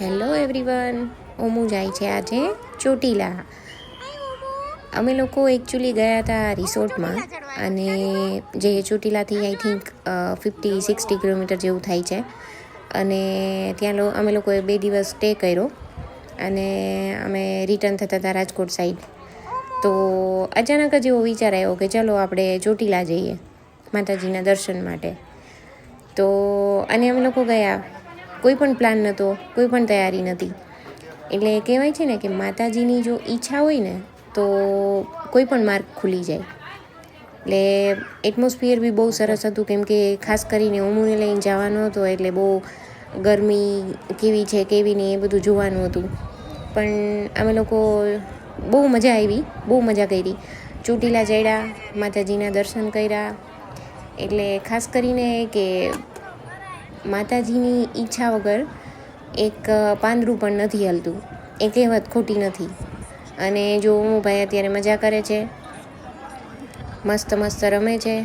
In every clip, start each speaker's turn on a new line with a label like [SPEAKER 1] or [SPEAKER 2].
[SPEAKER 1] Hello everyone ઓમુ જાય છે આજે ચોટીલા. અમે લોકો એકચ્યુઅલી ગયા હતા રિસોર્ટમાં અને જે ચોટીલાથી I think fifty, sixty kilometre જેવું થાય છે. અને ત્યાં અમે લોકોએ બે દિવસ સ્ટે કર્યો અને અમે રિટર્ન થતા હતા રાજકોટ સાઈડ. તો અચાનક જ એવો વિચાર આવ્યો કે ચલો આપણે ચોટીલા જઈએ માતાજીના દર્શન માટે. તો અને અમે લોકો ગયા. કોઈ પણ પ્લાન નહોતો કોઈ પણ તૈયારી નથી. એટલે કહેવાય છે ને કે માતાજીની જો ઈચ્છા હોય ને, તો કોઈ પણ માર્ગ ખુલી જાય. એટલે એટમોસ્ફિયર બી બહુ સરસ હતું, કેમ કે ખાસ કરીને ઉમુને લઈને જવાનો હતો, એટલે બહુ ગરમી કેવી છે, કેવી નહીં એ બધું જોવાનું હતું. પણ અમે લોકો બહુ મજા આવી, બહુ મજા કરી. ચોટીલા ચડ્યા, માતાજીના દર્શન કર્યા. એટલે ખાસ કરીને કે માતાજીની ઈચ્છા વગર એક પાંદડું પણ નથી હલતું. એ કહેવત ખોટી નથી. અને જો હું ભાઈ અત્યારે મજા કરે છે મસ્ત મસ્ત રમે છે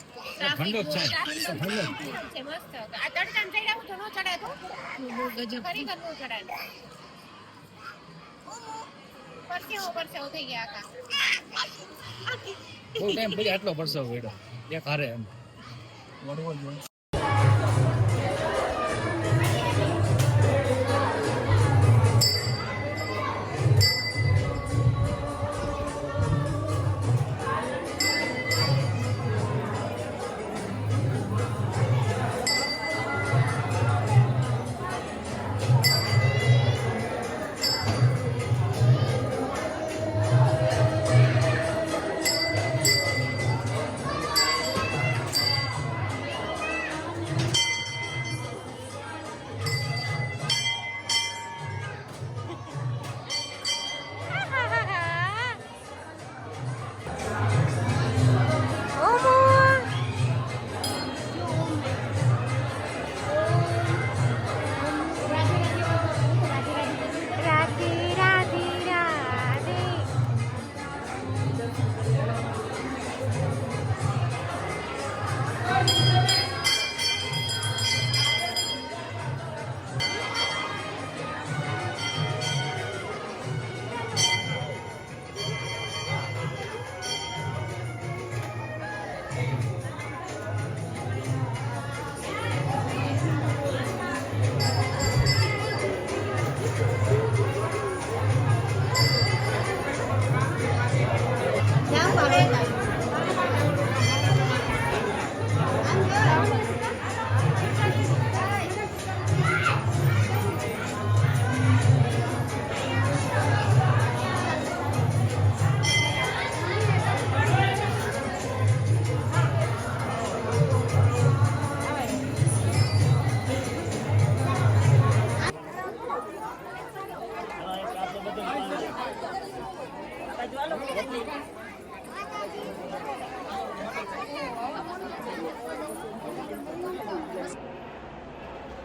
[SPEAKER 2] ઠંડક છે.
[SPEAKER 3] ઠંડક છે મસ્ત આ તડકામાં ચડ્યા હું તો ન ચડાતો બહુ ગજબ. ખરેખર ન ચડાતો પરસેવો પરસેવો થઈ ગયા
[SPEAKER 2] ટાઈમ પછી આટલો પરસેવો વેડો એક હારે એમ.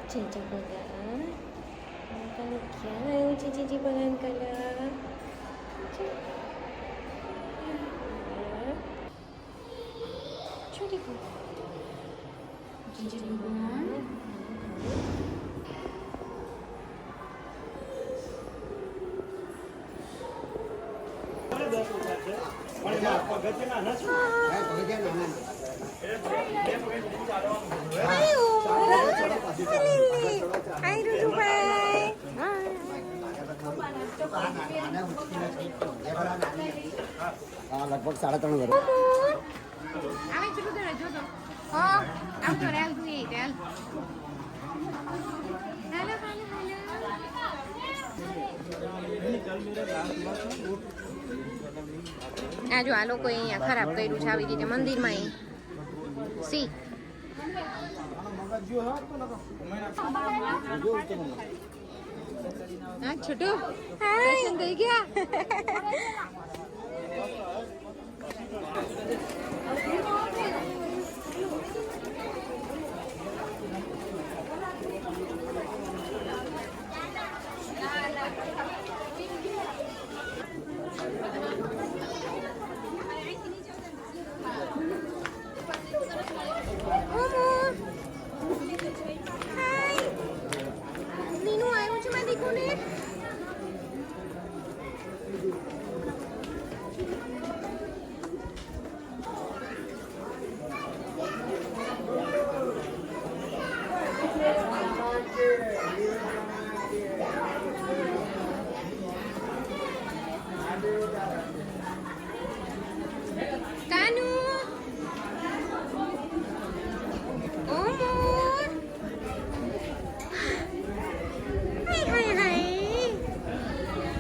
[SPEAKER 2] cincin pegang
[SPEAKER 1] Pegang kian cincin-cincin pegang kalah Cuma cincin pegang Ada berapa? Ada berapa? Ada berapa? ભગવાન
[SPEAKER 4] લગભગ સાડા ત્રણ વર્ષ
[SPEAKER 3] આવે છે રુદ્ર જોતો હા આવતો રે આવતું એ ચાલ હાલો હાલો આ જો આ લોકોએ અહીંયા ખરાબ કર્યું છે આવી રીતે મંદિરમાં એ સી હા છોટુ દર્શન થઈ ગયા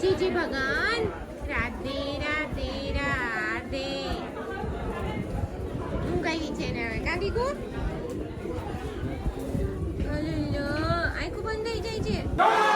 [SPEAKER 3] જીજી ભગવાન. રાધે રાધે રાધે. હું કઈ છે ને હવે? કાકી કુ અલ્લો આંખો બંધ થઈ જાય છે.